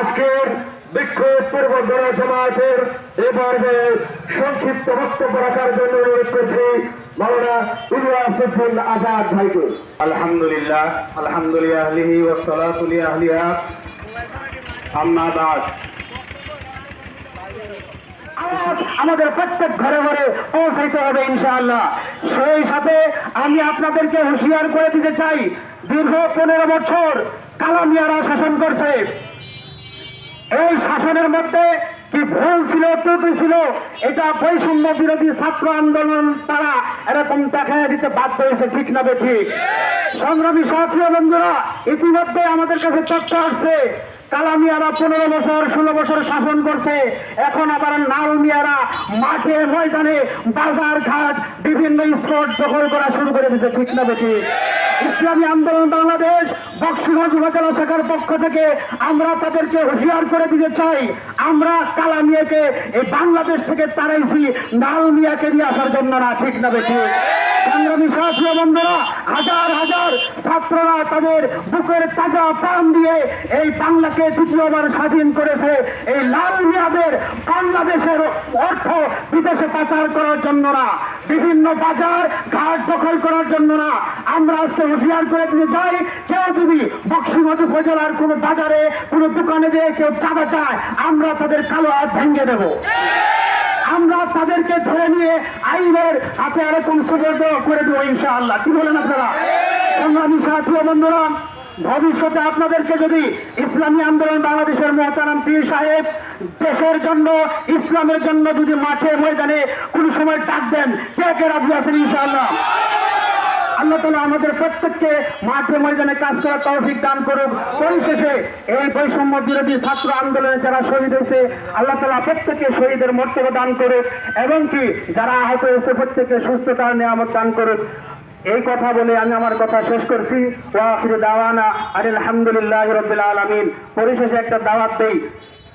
আজকের বিক্ষোভ পূর্ব গণ জামায়াতের এ পর্বে সংক্ষিপ্ত বক্তব্য রাখার জন্য অনুরোধ করছি মাওলানা ইলিয়াস আজাদ ভাইকে। আলহামদুলিল্লাহ আলহামদুলিল্লাহ আহলিহি ওয়া সালাতু লি আহলিহা। আম্মা বাদ। আওয়াজ আমাদের প্রত্যেক ঘরে ঘরে পৌঁছাইতে হবে ইনশাআল্লাহ। সেই সাথে আমি আপনাদেরকে হুঁশিয়ার করে দিতে চাই দীর্ঘ পনেরো বছর কালামিয়ারা শাসন করছে। এই শাসনের মধ্যে কি ভুল ছিল, ত্রুটি ছিল, এটা বৈষম্য বিরোধী ছাত্র আন্দোলন তারা এরকম দেখা দিতে বাধ্য হয়েছে, ঠিক না ঠিক সংগ্রামী সাথী ও বন্ধুরা, ইতিমধ্যে আমাদের কাছে তথ্য আসছে, কালামিয়ারা পনেরো বছর, ষোলো বছর শাসন করছে, এখন আবার নাল মিয়ারা মাঠে, ময়দানে, বাজার ঘাট, বিভিন্ন স্পট দখল করা শুরু করে দিয়েছে, ঠিক না ঠিক ইসলামী আন্দোলন বাংলাদেশ বক্সিগঞ্জ উপজেলা শাখার পক্ষ থেকে আমরা তাদেরকে হুঁশিয়ার করে দিতে চাই। আমরা কালা মিয়াকে এই বাংলাদেশ থেকে তাড়াইছি নাল মিয়াকে নিয়ে আসার জন্য না, ঠিক না বেঠি? সংগ্রামী সাথী বন্ধুরা, হাজার হাজার ছাত্ররা তাদের বুকের তাজা প্রাণ দিয়ে এই বাংলাকে দ্বিতীয়বার স্বাধীন করেছে। এই লাল মিয়াদের বাংলাদেশের অর্থ বিদেশে পাচার করার জন্য না, বিভিন্ন বাজার ঘাট দখল করার জন্য না। আমরা আজকে হুঁশিয়ার করে দিতে চাই। কেউ যদি বক্সিগঞ্জ উপজেলার কোনো বাজারে, কোনো দোকানে যেয়ে কেউ চাঁদা চায়, আমরা তাদের কালো হাত ভেঙে দেবো। আমরা তাদেরকে ধরে নিয়ে আইনের হাতে এরকম সুযোগ করে দেবো ইনশাআল্লাহ। কি বলেন আপনারা? সংগ্রামী সাথী বন্ধুরা, ভবিষ্যতে আপনাদেরকে যদি ইসলামী আন্দোলন বাংলাদেশের মহতারাম পীর সাহেব দেশের জন্য, ইসলামের জন্য যদি মাঠে, ময়দানে কোনো সময় ডাক দেন, কে কে রাজি আছেন ইনশাআল্লাহ? আল্লাহ তালা আমাদের প্রত্যেককে মাঠে ময়দানে কাজ করার তৌফিক দান করুক। পরিশেষে এই বৈষম্য বিরোধী ছাত্র আন্দোলনে যারা শহীদ হয়েছে, আল্লাহ তালা প্রত্যেককে শহীদের মর্তব্য দান করুক এবং কি যারা আহত হয়েছে প্রত্যেককে সুস্থতার নিয়ামত দান করুক। এই কথা বলে আমি আমার কথা শেষ করছি। ওয়াফির দাওয়ানা আনিল আলহামদুলিল্লাহ রবিল আলমিন। পরিশেষে একটা দাওয়াত দেই।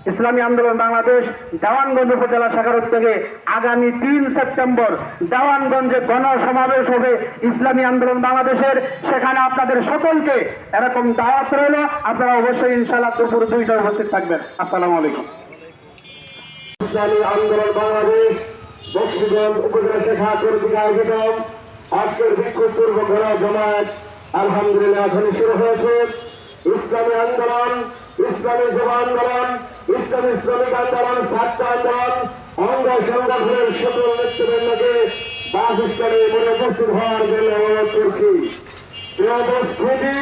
ইসলামী আন্দোলন বাংলাদেশ দেওয়ানগঞ্জ উপজেলা শাখার থেকে আগামী তিন সেপ্টেম্বর দেওয়ানগঞ্জে গণসমাবেশ হবে ইসলামী আন্দোলন বাংলাদেশের। সেখানে আপনাদের সকলকে এরকম দাওয়াত রইল। আপনারা অবশ্যই ইনশাল্লাহ দুপুর দুইটা উপস্থিত থাকবেন। আসসালামু আলাইকুম। ইসলামী আন্দোলন বাংলাদেশ, বক্সিগঞ্জ উপজেলা শাখা কর্তৃক আয়োজিত আজকের বিক্ষোভ পূর্ব গণ জামায়াত আলহামদুলিল্লাহ শুরু হয়েছে। ইসলামী আন্দোলন ইসলামী যুব আন্দোলন ইসলামী শ্রমিক আন্দোলন, ছাত্র আন্দোলন, অঙ্গ সংগঠনের সকল নেতৃবৃন্দকে বাসস্থানে মনে উপস্থিত হওয়ার জন্য অনুরোধ করছি। উপস্থিতি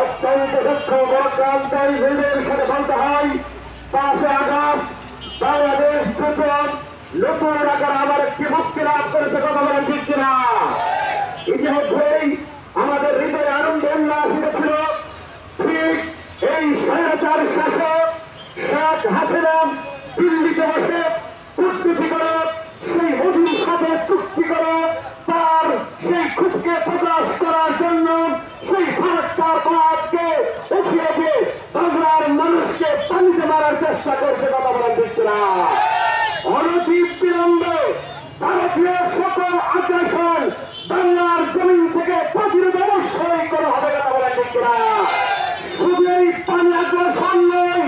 অত্যন্ত দুঃখ বড়ক্রান্তের নিজের সাথে বলতে হয়, পাঁচই আগস্ট, বাংলাদেশ যুদ্ধ, নতুন আকার আবার একটি মুক্তি লাভ করেছে কথা বলেন ঠিক কিনা? ইতিমধ্যেই করে তার সেই খুবকে প্রকাশ করার জন্য সেই ফারাক্তার উঠিয়ে দিয়ে বাংলার মানুষকে পানিতে মারার চেষ্টা করছে কথা বলা দেখছে না বিলম্বে ভারতীয় সকল আগ্রাসন বাংলার জমিন থেকে প্রতিরোধ অবশ্যই করা হবে কথা বলা দেখছে না শুধু এই পানি আগ্রাসন নয়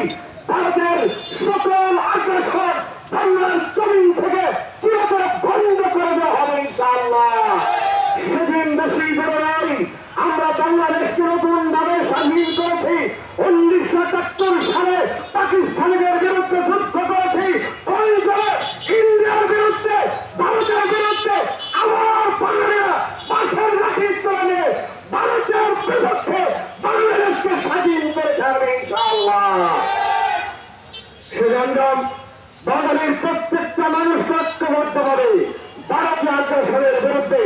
ভারতের সকল আগ্রাসন বাংলার জমিন থেকে চিরতরে বন্ধ করে দেওয়া হবে ইনশাআল্লাহ সেদিন বেশি দূরে নয় আমরা বাংলাদেশকে নতুন ভাবে স্বাধীন করেছি উনিশশো একাত্তর সালে পাকিস্তানের বিরুদ্ধে যুদ্ধ করেছি ওই করে ইন্ডিয়ার বিরুদ্ধে ভারতের বিরুদ্ধে আবার বাঙালিরা পাশের রাখির তোলে ভারতের বিপক্ষে বাংলাদেশকে স্বাধীন করেছে বাঙালির প্রত্যেকটা মানুষ ঐক্যবদ্ধভাবে ভারতীয় আগ্রাসনের বিরুদ্ধে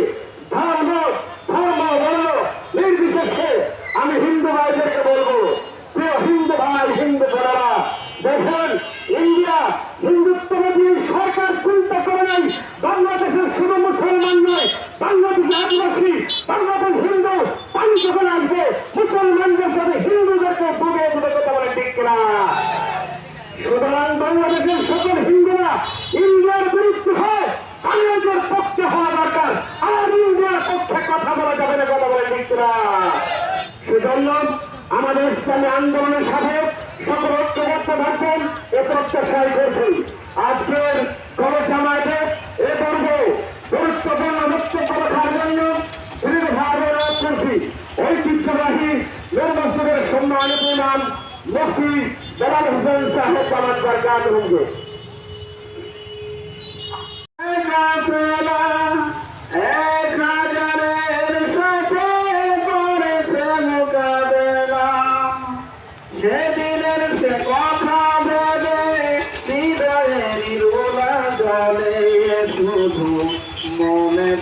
ইন্ডিয়ার বিরুদ্ধে হয় বাংলাদেশের পক্ষে হওয়া দরকার। আর ইন্ডিয়ার পক্ষে কথা বলা যাবে না, কথা বলে না সেজন্য আমাদের ইসলামী আন্দোলনের সাথে সকল ঐক্যবদ্ধ থাকবেন, এ প্রত্যাশাই করছি। আজকের গণ জামায়াতে এ পর্ব গুরুত্বপূর্ণ বক্তব্য রাখার জন্য দৃঢ়ভাবে করছি। ঐতিহ্যবাহী নূর মসজিদের সম্মানিত ইমাম মুফতি বেলাল হোসেন সাহেব আমার দরকার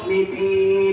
sleepy